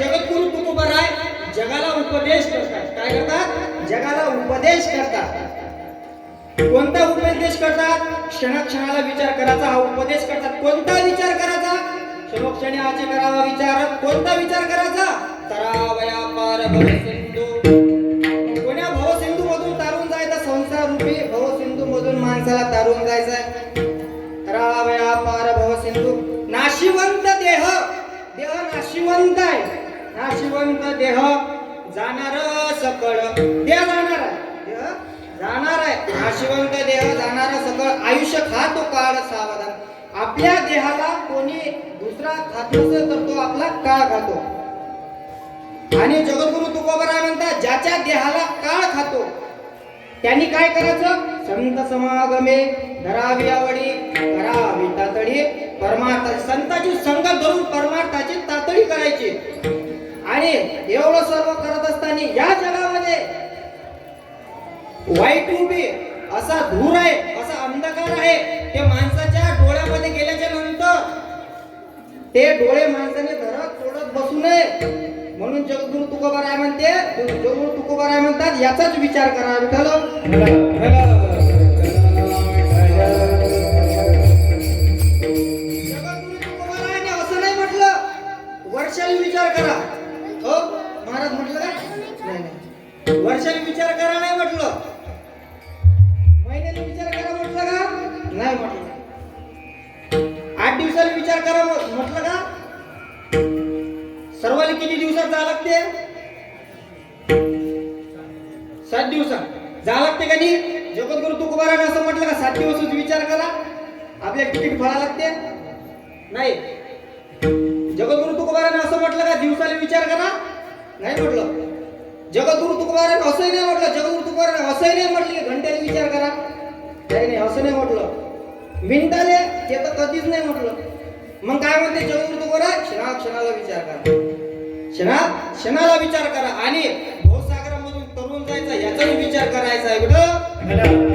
जगद्गुरु तुकोबाराय जगाला उपदेश करतात. काय करतात? जगाला उपदेश करतात. कोणता उपदेश करतात? क्षणाक्षणाला विचार करायचा हा उपदेश करतात. कोणता विचार करायचा? क्षणोक्षणी आचे करावा विचार. कोणता विचार करायचा? तरावया पार भवसिंधू कोण्या भवसिंधू मधून तारून जायचा? संसार रूपी भवसिंधू मधून माणसाला तारून जायचंय. तरावया पार भवसिंधू नाशिवंत देह. देह नाशिवंत आहे. नाशिवंत देह जाणार सकळ. देह जाणार आहे. देह जाणार आहे. नाशिवंत देह जाणार सकळ. आयुष्य खातो काळ सावधान. आपल्या देहाला कोणी दुसरा खात नसेल तर तो आपला काळ खातो. आणि जगद्गुरु तुकोबराय म्हणतात ज्याच्या देहाला काळ खातो त्यांनी काय करायचं? संत समागमे धरावी आवडी करावी तातडी. परमार्थ संताची संगत धरून परमार्थाची करायची? आणि एवढं सर्व करत असताना या जगामध्ये वाईट उभी असा धूर आहे असा अंधकार आहे ते माणसाच्या डोळ्यामध्ये गेल्याच्यानंतर ते डोळे माणसाने धरत सोडत बसू नये. म्हणून जगद्गुरु तुकोबाराय म्हणते जगद्गुरु तुकोबाराय म्हणतात याचाच विचार करा विठ्ठल. वर्षाला विचार करा. हो? महाराज म्हटलं का? नाही नाही. वर्षाला विचार करा नाही म्हटलं. महिन्याला विचार करा म्हटलं का? नाही म्हटलं. आठ दिवसाला विचार करा म्हटलं का? सर्वाला किती दिवसात जा लागते? सात दिवसात. जा लागते का नाही? जगद्गुरु तुकोबाराने असं म्हटलं का सात दिवसच विचार करा. आपल्या तिकीट भरा लागते? नाही. जगद्गुरु तुकोबाराने असं म्हटलं का? दिवसाला विचार करा. नाही म्हटलं. जगद्गुरु तुकोबाराने असंही नाही म्हटलं. जगद्गुरु तुकोबाराने असंही नाही म्हटले घंट्याने विचार करा. नाही नाही असं नाही म्हटलं. मिनिटाले ते तर कधीच नाही म्हटलं. मग काय म्हणते? जगद्गुरु तुकोबारा क्षणा क्षणाला विचार करा. क्षणा क्षणाला विचार करा. आणि भवसागरामधून तरुण जायचा याचाही विचार करायचा आहे. कुठं?